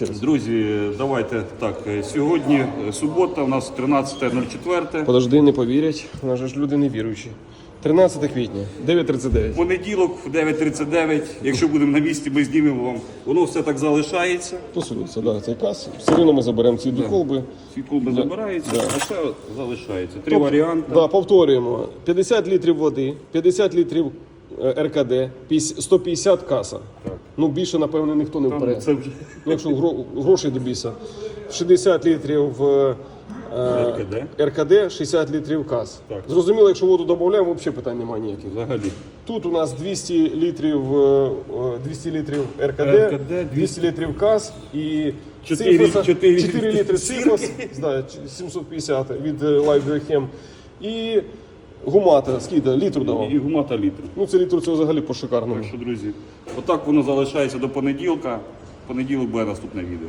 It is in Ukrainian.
ще раз. Друзі, давайте так. е, Сьогодні е, субота, у нас 13.04. Подожди, не повірять. У нас же ж люди не віруючі. 13 квітня, 9.39. Понеділок в 9.39. Якщо будемо на місці, ми знімемо вам. Воно все так залишається. Посудиться, да, цей кас. Все одно ми заберемо ці дві колби. Ці клуби забираються, Да. а все залишається. Три варіанти. Да, повторюємо. 50 літрів води, 50 літрів РКД, 150 каса. Ну більше, напевно, ніхто не впере. Це вже Ну, якщо гро- грошей до біса. 60 літрів е, е, РКД. РКД, 60 літрів кас. Так. Зрозуміло, якщо воду додаємо, взагалі питань немає ніяких. взагалі. Тут у нас 200 літрів, е, е, 200 літрів РКД, РКД, 200 літрів каз і Чотири- цифоса- чотири 4 літри сірки. цифос, да, 750 від е, Live Biochem. І гумата, скільки? Літру давав. І гумата літр. Ну це літр це взагалі по шикарному. Так що, друзі, отак воно залишається до понеділка. Понеділок буде наступне відео.